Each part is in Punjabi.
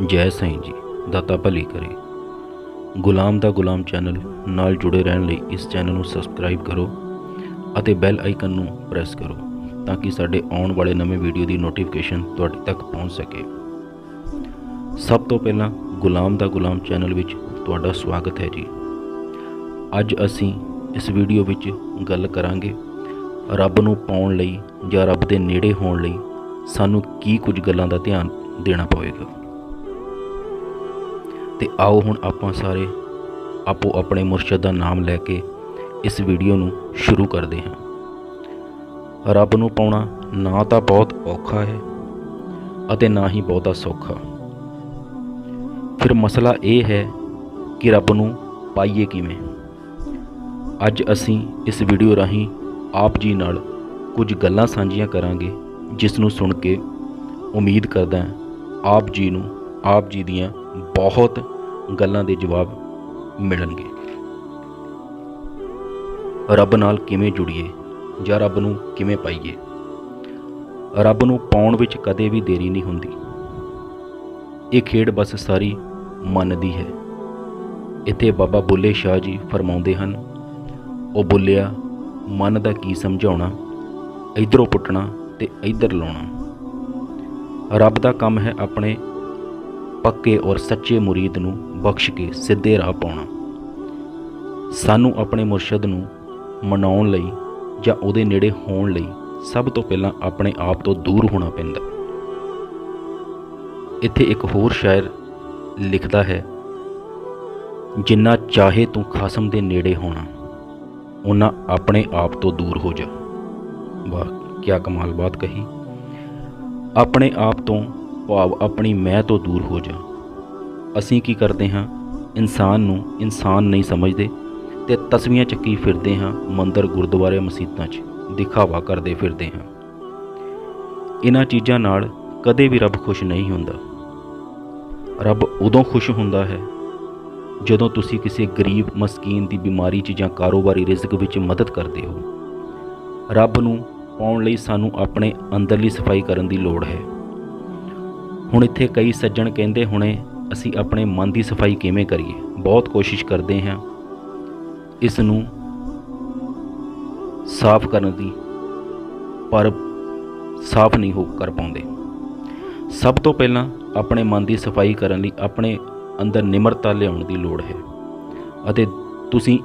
ਜੈ ਸਾਈਂ ਜੀ, ਦਾਤਾ ਭਲੀ ਕਰੇ। ਗੁਲਾਮ ਦਾ ਗੁਲਾਮ ਚੈਨਲ ਨਾਲ ਜੁੜੇ ਰਹਿਣ ਲਈ ਇਸ ਚੈਨਲ ਨੂੰ ਸਬਸਕ੍ਰਾਈਬ ਕਰੋ ਅਤੇ ਬੈਲ ਆਈਕਨ ਨੂੰ ਪ੍ਰੈਸ ਕਰੋ ਤਾਂ ਕਿ ਸਾਡੇ ਆਉਣ ਵਾਲੇ ਨਵੇਂ ਵੀਡੀਓ ਦੀ ਨੋਟੀਫਿਕੇਸ਼ਨ ਤੁਹਾਡੇ ਤੱਕ ਪਹੁੰਚ ਸਕੇ। ਸਭ ਤੋਂ ਪਹਿਲਾਂ ਗੁਲਾਮ ਦਾ ਗੁਲਾਮ ਚੈਨਲ ਵਿੱਚ ਤੁਹਾਡਾ ਸਵਾਗਤ ਹੈ ਜੀ। ਅੱਜ ਅਸੀਂ ਇਸ ਵੀਡੀਓ ਵਿੱਚ ਗੱਲ ਕਰਾਂਗੇ ਰੱਬ ਨੂੰ ਪਾਉਣ ਲਈ ਜਾਂ ਰੱਬ ਦੇ ਨੇੜੇ ਹੋਣ ਲਈ ਸਾਨੂੰ ਕੀ ਕੁਝ ਗੱਲਾਂ ਦਾ ਧਿਆਨ ਦੇਣਾ ਪਵੇਗਾ। ਤੇ ਆਓ ਹੁਣ ਆਪਾਂ ਸਾਰੇ ਆਪੋ ਆਪਣੇ ਮੁਰਸ਼ਿਦ ਦਾ ਨਾਮ ਲੈ ਕੇ ਇਸ ਵੀਡੀਓ ਨੂੰ ਸ਼ੁਰੂ ਕਰਦੇ ਹਾਂ। ਰੱਬ ਨੂੰ ਪਾਉਣਾ ਨਾ ਤਾਂ ਬਹੁਤ ਔਖਾ ਹੈ ਅਤੇ ਨਾ ਹੀ ਬਹੁਤਾ ਸੌਖਾ। ਫਿਰ ਮਸਲਾ ਇਹ ਹੈ ਕਿ ਰੱਬ ਨੂੰ ਪਾਈਏ ਕਿਵੇਂ? ਅੱਜ ਅਸੀਂ ਇਸ ਵੀਡੀਓ ਰਾਹੀਂ ਆਪ ਜੀ ਨਾਲ ਕੁਝ ਗੱਲਾਂ ਸਾਂਝੀਆਂ ਕਰਾਂਗੇ, ਜਿਸ ਨੂੰ ਸੁਣ ਕੇ ਉਮੀਦ ਕਰਦਾ ਆਪ ਜੀ ਨੂੰ, ਆਪ ਜੀ ਦੀਆਂ ਬਹੁਤ ਗੱਲਾਂ ਦੇ ਜਵਾਬ ਮਿਲਣਗੇ। ਰੱਬ ਨਾਲ ਕਿਵੇਂ ਜੁੜੀਏ ਜਾਂ ਰੱਬ ਨੂੰ ਕਿਵੇਂ ਪਾਈਏ? ਰੱਬ ਨੂੰ ਪਾਉਣ ਵਿੱਚ ਕਦੇ ਵੀ ਦੇਰੀ ਨਹੀਂ ਹੁੰਦੀ। ਇਹ ਖੇਡ ਬਸ ਸਾਰੀ ਮਨ ਦੀ ਹੈ। ਇੱਥੇ ਬਾਬਾ ਬੁੱਲੇ ਸ਼ਾਹ ਜੀ ਫਰਮਾਉਂਦੇ ਹਨ, ਉਹ ਬੁੱਲਿਆ, ਮਨ ਦਾ ਕੀ ਸਮਝਾਉਣਾ? ਇਧਰੋਂ ਪੁੱਟਣਾ ਤੇ ਇਧਰ ਲਾਉਣਾ? ਰੱਬ ਦਾ ਕੰਮ ਹੈ ਆਪਣੇ ਪੱਕੇ ਔਰ ਸੱਚੇ ਮੁਰੀਦ ਨੂੰ ਬਖਸ਼ ਕੇ ਸਿੱਧੇ ਰਾਹ ਪਾਉਣਾ। ਸਾਨੂੰ ਆਪਣੇ ਮੁਰਸ਼ਿਦ ਨੂੰ ਮਨਾਉਣ ਲਈ ਜਾਂ ਉਹਦੇ ਨੇੜੇ ਹੋਣ ਲਈ ਸਭ ਤੋਂ ਪਹਿਲਾਂ ਆਪਣੇ ਆਪ ਤੋਂ ਦੂਰ ਹੋਣਾ ਪੈਂਦਾ। ਇੱਥੇ ਇੱਕ ਹੋਰ ਸ਼ਾਇਰ ਲਿਖਦਾ ਹੈ, ਜਿੰਨਾ ਚਾਹੇ ਤੂੰ ਖਸਮ ਦੇ ਨੇੜੇ ਹੋਣਾ ਉਹਨਾਂ ਆਪਣੇ ਆਪ ਤੋਂ ਦੂਰ ਹੋ ਜਾ। ਵਾਹ ਕੀ ਕਮਾਲ ਬਾਤ ਕਹੀ। ਆਪਣੇ ਆਪ ਤੋਂ ਭਾਵ ਆਪਣੀ ਮੈਂ ਤੋਂ ਦੂਰ ਹੋ ਜਾ। ਅਸੀਂ ਕੀ ਕਰਦੇ ਹਾਂ? ਇਨਸਾਨ ਨੂੰ ਇਨਸਾਨ ਨਹੀਂ ਸਮਝਦੇ ਤੇ ਤਸਵੀਆਂ ਚੱਕੀ ਫਿਰਦੇ ਹਾਂ, ਮੰਦਰ ਗੁਰਦੁਆਰੇ ਮਸਜਿਦਾਂ 'ਚ, ਦਿਖਾਵਾ ਕਰਦੇ ਫਿਰਦੇ ਹਾਂ। ਇਹਨਾਂ ਚੀਜ਼ਾਂ ਨਾਲ ਕਦੇ ਵੀ ਰੱਬ ਖੁਸ਼ ਨਹੀਂ ਹੁੰਦਾ। ਰੱਬ ਉਦੋਂ ਖੁਸ਼ ਹੁੰਦਾ ਹੈ ਜਦੋਂ ਤੁਸੀਂ ਕਿਸੇ ਗਰੀਬ, ਮਸਕੀਨ ਦੀ ਬਿਮਾਰੀ 'ਚ ਜਾਂ ਕਾਰੋਬਾਰੀ ਰਿਜ਼ਕ ਵਿੱਚ ਮਦਦ ਕਰਦੇ ਹੋ। ਰੱਬ ਨੂੰ ਪਾਉਣ ਲਈ ਸਾਨੂੰ ਆਪਣੇ ਅੰਦਰਲੀ ਸਫ਼ਾਈ ਕਰਨ ਦੀ ਲੋੜ ਹੈ। ਹੁਣ ਇੱਥੇ ਕਈ ਸੱਜਣ ਕਹਿੰਦੇ ਹੁਣੇ, ਅਸੀਂ ਆਪਣੇ ਮਨ ਦੀ ਸਫ਼ਾਈ ਕਿਵੇਂ ਕਰੀਏ? ਬਹੁਤ ਕੋਸ਼ਿਸ਼ ਕਰਦੇ ਹਾਂ ਇਸ ਨੂੰ ਸਾਫ਼ ਕਰਨ ਦੀ, ਪਰ ਸਾਫ਼ ਨਹੀਂ ਹੋ ਕਰ ਪਾਉਂਦੇ। ਸਭ ਤੋਂ ਪਹਿਲਾਂ ਆਪਣੇ ਮਨ ਦੀ ਸਫ਼ਾਈ ਕਰਨ ਲਈ ਆਪਣੇ ਅੰਦਰ ਨਿਮਰਤਾ ਲਿਆਉਣ ਦੀ ਲੋੜ ਹੈ। ਅਤੇ ਤੁਸੀਂ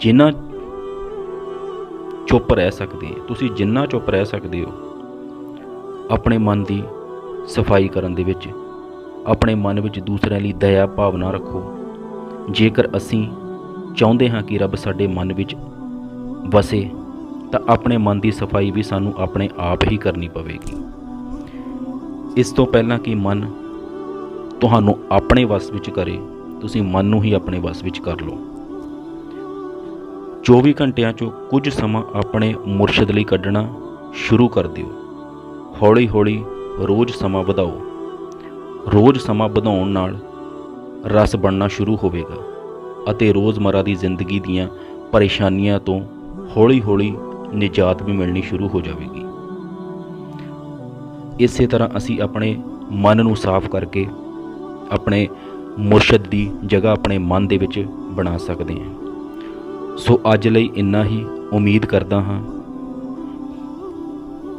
ਜਿੰਨਾ ਚੁੱਪ ਰਹਿ ਸਕਦੇ ਤੁਸੀਂ ਜਿੰਨਾ ਚੁੱਪ ਰਹਿ ਸਕਦੇ ਹੋ, ਆਪਣੇ ਮਨ ਦੀ ਸਫ਼ਾਈ ਕਰਨ ਦੇ ਵਿੱਚ ਆਪਣੇ ਮਨ ਵਿੱਚ ਦੂਸਰਿਆਂ ਲਈ ਦਇਆ ਭਾਵਨਾ ਰੱਖੋ। ਜੇਕਰ ਅਸੀਂ ਚਾਹੁੰਦੇ ਹਾਂ ਕਿ ਰੱਬ ਸਾਡੇ ਮਨ ਵਿੱਚ ਵਸੇ, ਤਾਂ ਆਪਣੇ ਮਨ ਦੀ ਸਫ਼ਾਈ ਵੀ ਸਾਨੂੰ ਆਪਣੇ ਆਪ ਹੀ ਕਰਨੀ ਪਵੇਗੀ। ਇਸ ਤੋਂ ਪਹਿਲਾਂ ਕਿ ਮਨ ਤੁਹਾਨੂੰ ਆਪਣੇ ਵਸ ਵਿੱਚ ਕਰੇ, ਤੁਸੀਂ ਮਨ ਨੂੰ ਹੀ ਆਪਣੇ ਵਸ ਵਿੱਚ ਕਰ ਲਓ। 24 ਘੰਟਿਆਂ 'ਚੋਂ ਕੁਝ ਸਮਾਂ ਆਪਣੇ ਮੁਰਸ਼ਿਦ ਲਈ ਕੱਢਣਾ ਸ਼ੁਰੂ ਕਰ ਦਿਓ। ਹੌਲੀ-ਹੌਲੀ ਰੋਜ਼ ਸਮਾਂ ਵਧਾਓ। ਰੋਜ਼ ਸਮਾਂ ਵਧਾਉਣ ਨਾਲ ਰਸ ਬਣਨਾ ਸ਼ੁਰੂ ਹੋਵੇਗਾ ਅਤੇ ਰੋਜ਼ਮਰਾ ਦੀ ਜ਼ਿੰਦਗੀ ਦੀਆਂ ਪਰੇਸ਼ਾਨੀਆਂ ਤੋਂ ਹੌਲੀ-ਹੌਲੀ ਨਿਜਾਤ ਵੀ ਮਿਲਣੀ ਸ਼ੁਰੂ ਹੋ ਜਾਵੇਗੀ। ਇਸੇ ਤਰ੍ਹਾਂ ਅਸੀਂ ਆਪਣੇ ਮਨ ਨੂੰ ਸਾਫ਼ ਕਰਕੇ ਆਪਣੇ ਮੁਰਸ਼ਦ ਦੀ ਜਗ੍ਹਾ ਆਪਣੇ ਮਨ ਦੇ ਵਿੱਚ ਬਣਾ ਸਕਦੇ ਹਾਂ। ਸੋ ਅੱਜ ਲਈ ਇੰਨਾ ਹੀ। ਉਮੀਦ ਕਰਦਾ ਹਾਂ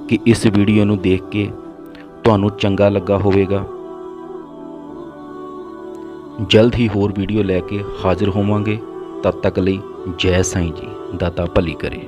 ਕਿ ਇਸ ਵੀਡੀਓ ਨੂੰ ਦੇਖ ਕੇ ਤੁਹਾਨੂੰ ਚੰਗਾ ਲੱਗਾ ਹੋਵੇਗਾ। ਜਲਦ ਹੀ ਹੋਰ ਵੀਡੀਓ ਲੈ ਕੇ ਹਾਜ਼ਰ ਹੋਵਾਂਗੇ। ਤਦ ਤੱਕ ਲਈ ਜੈ ਸਾਈਂ ਜੀ, ਦਾਤਾ ਭਲੀ ਕਰੇ।